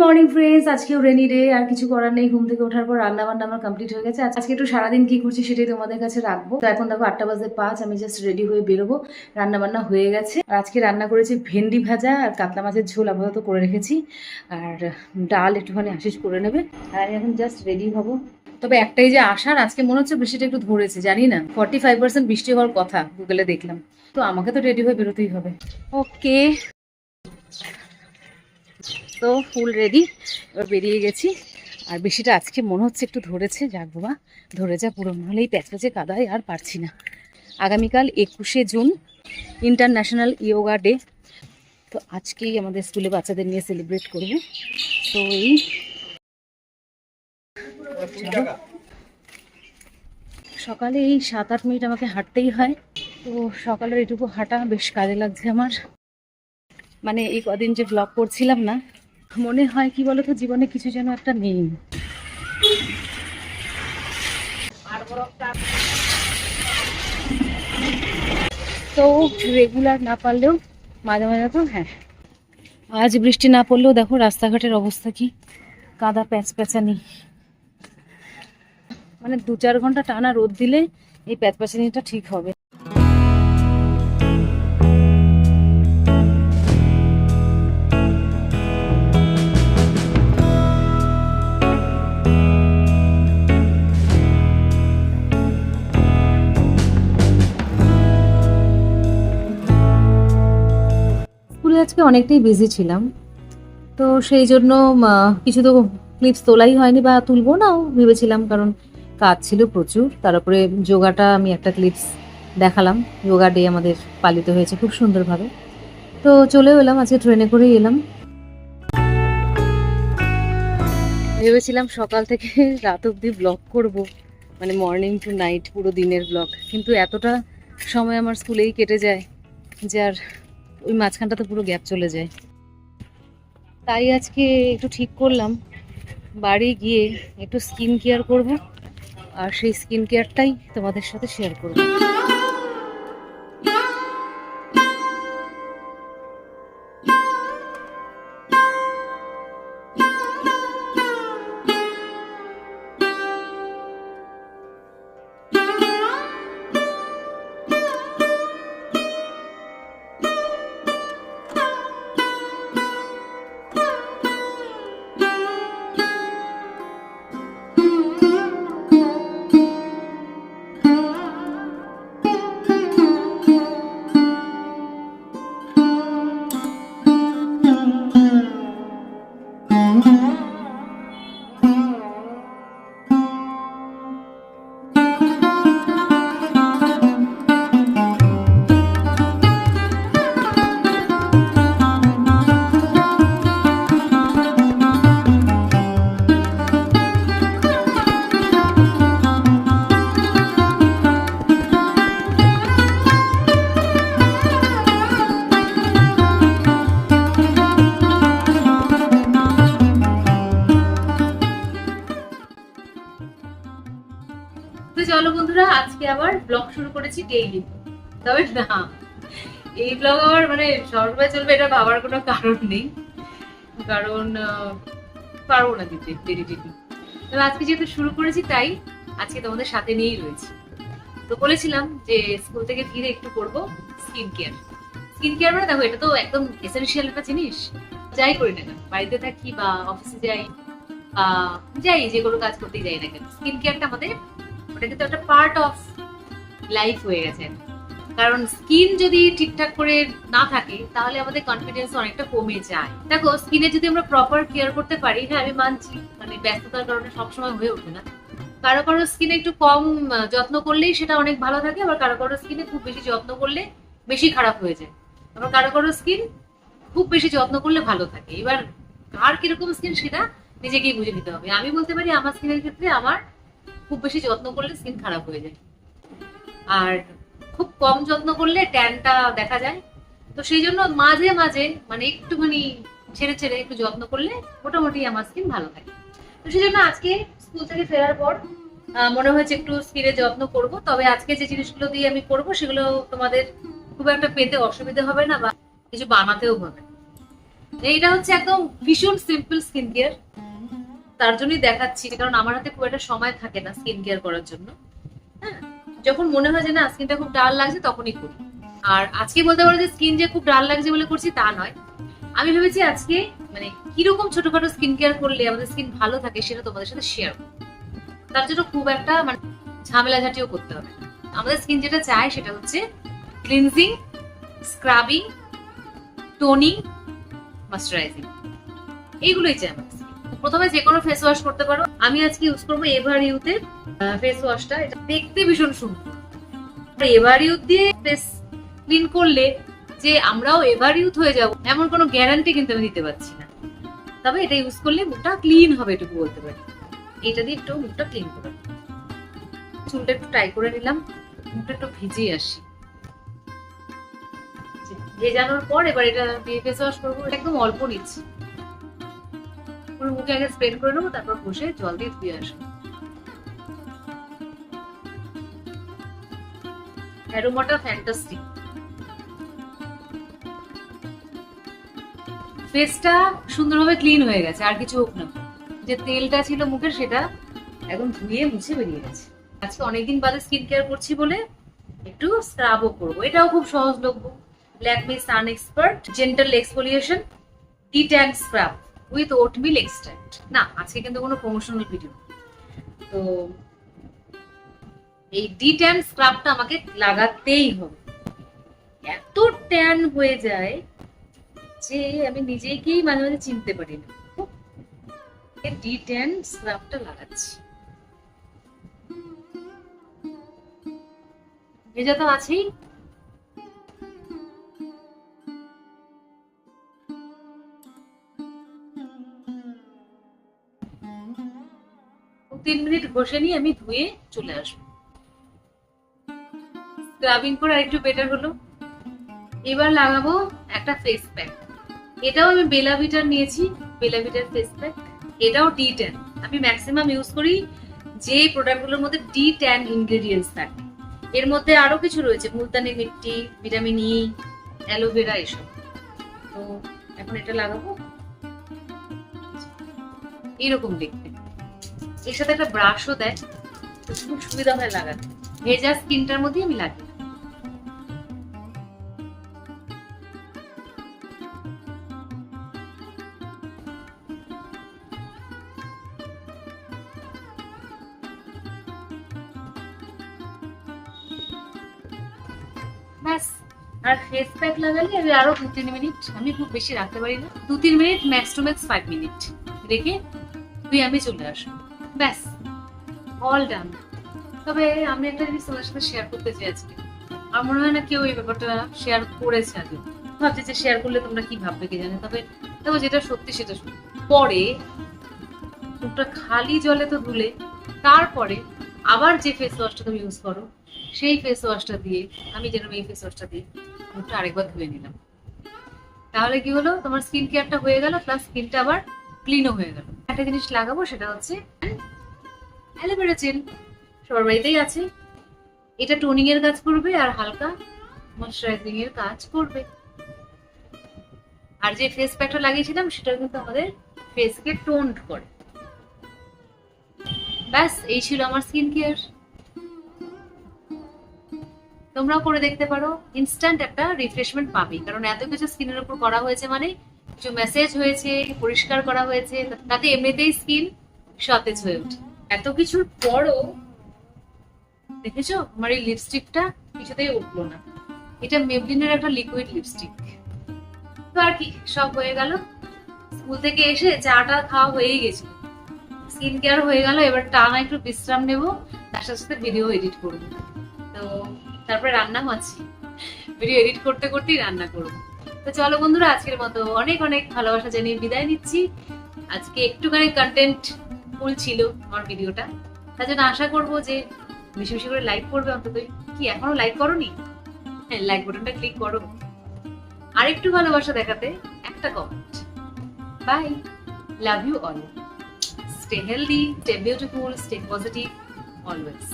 Morning friends, আজকেও rainy day, আর কিছু করার নেই, ঘুম থেকে ওঠার পর রান্না বান্না আমার কমপ্লিট হয়ে গেছে। আজকে একটু সারাদিন কি করছি সেটাই তোমাদের কাছে রাখব। তো এখন দেখো আটটা বাজে পাঁচ, আমি জাস্ট রেডি হয়ে বেরোবো। রান্না বান্না হয়ে গেছে। আর আজকে রান্না করেছি ভেন্ডি ভাজা আর কাতলা মাছের ঝোল আপাতত করে রেখেছি। আর ডাল একটুখানি আশিস করে নেবে। আর এখন জাস্ট রেডি হব। তবে একটাই যে আসার, আজকে মনে হচ্ছে বৃষ্টিটা একটু ধরেছে, জানি না। ফর্টি ফাইভ পার্সেন্ট বৃষ্টি হওয়ার কথা গুগলে দেখলাম। তো আমাকে তো রেডি হয়ে বেরোতেই হবে। ওকে তো ফুল রেডি এবার বেরিয়ে গেছি। আর বেশিটা আজকে মনে হচ্ছে একটু ধরেছে, যাক বাবা, ধরে যা, পুরো নাহলেই প্যাচ প্যাচে কাদায় আর পারছি না। আগামীকাল একুশে জুন ইন্টারন্যাশনাল ইয়োগা ডে তো আজকেই আমাদের স্কুলে বাচ্চাদের নিয়ে সেলিব্রেট করব। তো এই সকালে এই সাত আট মিনিট আমাকে হাঁটতেই হয়। তো সকালের এটুকু হাঁটা বেশ কাজে লাগছে আমার। মানে এই কদিন যে ব্লগ করছিলাম না মনে হয় কি বলতো, জীবনে কিছু যেন একটা নেই। তো রেগুলার না পারলেও মাঝে মাঝে তো হ্যাঁ। আজ বৃষ্টি না পড়লেও দেখো রাস্তাঘাটের অবস্থা কি। কাদা প্যাচ প্যাচানি। মানে দু চার ঘণ্টা টানা রোদ দিলে এই প্যাচ প্যাচানিটা ঠিক হবে। আজকে অনেকটাই বিজি ছিলাম। তো সেই জন্য কিছু তো ক্লিপস তোলাই হয়নি বা তুলবো নাও ভেবেছিলাম কারণ কাজ ছিল প্রচুর। তার তারপরে যোগাটা আমি একটা ক্লিপস দেখালাম। যোগা ডে আমাদের পালিত হয়েছে খুব সুন্দরভাবে। তো চলেও এলাম, আজকে ট্রেনে করেই এলাম। ভেবেছিলাম সকাল থেকে রাত অবধি ব্লগ করব। মানে মর্নিং টু নাইট পুরো দিনের ব্লগ কিন্তু এতটা সময় আমার স্কুলেই কেটে যায় যে আর ওই মাঝখানটাতে পুরো গ্যাপ চলে যায়। তাই আজকে একটু ঠিক করলাম। বাড়ি গিয়ে একটু স্কিন কেয়ার করব। আর সেই স্কিন কেয়ারটাই তোমাদের সাথে শেয়ার করব। আবার ব্লগ শুরু করেছি ডেইলি তবে না, এই ব্লগ আবার মানে সর্বদাই চলবে, এটা ভাবার কোনো কারণ নেই। কারণ পারব না দিতে ডেলি ডেলি তবে আজকে যেহেতু শুরু করেছি তাই আজকে তোমাদের সাথে নিয়েই রয়েছি। তো বলেছিলাম যে স্কুল থেকে ফিরে একটু করব স্কিন কেয়ার স্কিন কেয়ার মানে দেখো, এটা তো একদম এসেনশিয়াল একটা জিনিস। যাই করি না কেন, বাড়িতে থাকি বা অফিসে যাই যাই যে কোনো কাজ করতেই যাই না কেন স্কিন কেয়ারটা আমাদের, ওটা কিন্তু একটা পার্ট অফ লাইফ হয়ে গেছে। কারণ স্কিন যদি ঠিকঠাক করে না থাকে, তাহলে আমাদের কনফিডেন্স অনেকটা কমে যায়। দেখো স্কিনে যদি আমরা প্রপার কেয়ার করতে পারি হ্যাঁ আমি মানছি মানে ব্যস্ততার কারণে সবসময় হয়ে ওঠে না। কারও কারও স্কিনে একটু কম যত্ন করলেই সেটা অনেক ভালো থাকে, আবার কারও কারও স্কিনে খুব বেশি যত্ন করলে বেশি খারাপ হয়ে যায়। আবার কারও কারও স্কিন খুব বেশি যত্ন করলে ভালো থাকে। এবার কার কীরকম স্কিন সেটা নিজেকেই বুঝে নিতে হবে। আমি বলতে পারি, আমার স্কিনের ক্ষেত্রে আমার খুব বেশি যত্ন করলে স্কিন খারাপ হয়ে যায়। আর খুব কম যত্ন করলে ট্যানটা দেখা যায়। তো সেই জন্য মাঝে মাঝে মানে একটুখানি ছেড়ে ছেড়ে একটু যত্ন করলে মোটামুটি আমার স্কিন ভালো থাকে। তো সেই জন্য আজকে স্কুল থেকে ফেরার পর মনে হয়েছে একটু স্কিনের যত্ন করব। তবে আজকে যে জিনিসগুলো দিয়ে আমি করব, সেগুলো তোমাদের খুব একটা পেতে অসুবিধা হবে না বা কিছু বানাতেও হবে এইটা হচ্ছে একদম ভীষণ সিম্পল স্কিন কেয়ার তার জন্যই দেখাচ্ছি, কারণ আমার হাতে খুব একটা সময় থাকে না স্কিন কেয়ার করার জন্য। হ্যাঁ? যখন মনে হয় যে না স্কিনটা খুব ডাল লাগছে, তখনই করি। আর আজকে বলতে পারো যে স্কিন যে খুব ডাল লাগছে বলে করছি, তা নয়। আমি ভেবেছি আজকে মানে কীরকম ছোটখাটো স্কিন কেয়ার করলে আমাদের স্কিন ভালো থাকে সেটা তোমাদের সাথে শেয়ার করব। তার জন্য খুব একটা মানে ঝামেলা ঝাঁটিও করতে হবে আমাদের স্কিন যেটা চায় সেটা হচ্ছে ক্লিনজিং স্ক্রাবিং টোনিং ময়শ্চারাইজিং এইগুলোই চাই আমাদের। প্রথমে যে কোনো ফেস ওয়াশ করতে পারো। আমি আজকে ইউজ করব এভার ইউথের ফেস ওয়াশটা এটা দেখতে ভীষণ সুন্দর। এভার ইউথ দিয়ে ফেস ক্লিন করলে যে আমরাও এভার ইউথ হয়ে যাব, এমন কোনো গ্যারান্টি কিন্তু আমি দিতে পারছি না। তবে এটা ইউজ করলে মুখটা ক্লিন হবে, এটুকু বলতে পারি। এটা দিয়ে একটু মুখটা ক্লিন করে। চুলটা একটু ট্রাই করে নিলাম, মুখটা একটু ভিজিয়ে আসি। ভেজানোর পর এবার এটা দিয়ে ফেস ওয়াশ করব। একদম অল্প নিচ্ছি। পুরো মুখে আগে স্প্রেড করে নেব, তারপর বসে জল দিয়ে ধুয়ে আসব। অ্যারোমাটা ফ্যান্টাস্টিক ফেসটা সুন্দরভাবে ক্লিন হয়ে গেছে, আর কিছু হোক না। যে তেলটা ছিল মুখের, সেটা একদম ধুয়ে মুছে বেরিয়ে গেছে। আজকে অনেকদিন বাদে স্কিন কেয়ার করছি বলে একটু স্ক্রাবও করব। এটাও খুব সহজলভ্য। Lakme sun expert gentle exfoliation de tan scrub with oatmeal extract না, আজকে কিন্তু কোনো প্রমোশনাল ভিডিও তো এই ডি ট্যান স্ক্রাবটা আমাকে লাগাতেই হবে। এত ট্যান হয়ে যায় যে আমি নিজেকেই মাঝে মাঝে চিনতে পারি না। ডি ট্যান স্ক্রাবটা লাগাচ্ছি। ভেজা তো আছেই। ঘষে নিয়ে আমি ধুয়ে চলে আসব। স্ক্রাবিং করে আরেকটু বেটার হলো। এবার লাগাবো একটা ফেস প্যাক এটাও আমি বেলাভিটার নিয়েছি। বেলাভিটার ফেস প্যাক এটাও ডি ট্যান আমি ম্যাক্সিমাম ইউজ করি যে প্রোডাক্টগুলোর মধ্যে ডি ট্যান ইনগ্রেডিয়েন্টস থাকে। এর মধ্যে আরও কিছু রয়েছে। Multani mitti vitamin E aloe vera এসব। তো এখন এটা লাগাবো। এরকম দেখতে। এর সাথে একটা ব্রাশও দেয়। খুব সুবিধা হয় লাগাতে। ভেজা স্কিনটার মধ্যে আমি লাগি ব্যাস, আর ফেস প্যাক লাগালে আমি আরও দু তিন মিনিট আমি খুব বেশি রাখতে পারি না। দু তিন minute max to max five minute রেখে তুই আমি চলে আসব। ব্যাস অল ডান তবে আমি একটা জিনিস তোমার সাথে শেয়ার করতে চাই আজকে আমার মনে হয় না কেউ এই ব্যাপারটা শেয়ার করেছে আগে। ভাবছি যে শেয়ার করলে তোমরা কি ভাববে কে জানে। তবে তবে যেটা সত্যি সেটা পরে মুখটা খালি জলে তো ধুলে, তারপরে আবার যে ফেস ওয়াশটা তুমি ইউজ করো, সেই ফেস ওয়াশটা দিয়ে, আমি যেরকম এই ফেস ওয়াশটা দিয়ে মুখটা আরেকবার ধুয়ে নিলাম। তাহলে কি হলো? তোমার স্কিন কেয়ারটা হয়ে গেল প্লাস স্কিনটা আবার ক্লিনও হয়ে গেল। একটা জিনিস লাগাবো, সেটা হচ্ছে অ্যালোভেরা জেল। সবার বাড়িতেই আছে। এটা টোনিং এর কাজ করবে আর হালকা ময়শ্চারাইজিং এর কাজ করবে। আর যে ফেস প্যাকটা লাগিয়েছিলাম সেটা কিন্তু আমাদের ফেসকে টোন্ড করে। ব্যাস, এই ছিল আমার স্কিন কেয়ার তোমরাও করে দেখতে পারো ইনস্ট্যান্ট একটা রিফ্রেশমেন্ট পাবে। কারণ এত কিছু স্কিনের উপর করা হয়েছে মানে কিছু মেসেজ হয়েছে পরিষ্কার করা হয়েছে, তাতে এমনিতেই স্কিন সতেজ হয়ে ওঠে। এত কিছুর পরও দেখেছ? আমার এই লিপস্টিকটা কিছুতেই উঠল না। এটা মেবলিনের একটা লিকুইড লিপস্টিক তো আর কি, সব হয়ে গেল। স্কুল থেকে এসে চাটা খাওয়া হয়েই গেছে। স্কিন কেয়ার হয়ে গেল, এবার টানা একটু বিশ্রাম নেব। তার সাথে সাথে ভিডিও এডিট করব। তো তারপরে রান্না আছে ভিডিও এডিট করতে করতেই রান্না করব। তো চলো বন্ধুরা, আজকের মতো অনেক অনেক ভালোবাসা জানিয়ে বিদায় নিচ্ছি। আজকে একটুখানি কন্টেন্ট ফুল ছিল আমার ভিডিওটা তার জন্য আশা করব যে বেশি বেশি করে লাইক করবে অন্তত। কি, এখনও লাইক করোনি? হ্যাঁ লাইক বাটনটা ক্লিক করো। আরেকটু ভালোবাসা দেখাতে একটা comment bye love you all stay healthy stay beautiful stay positive always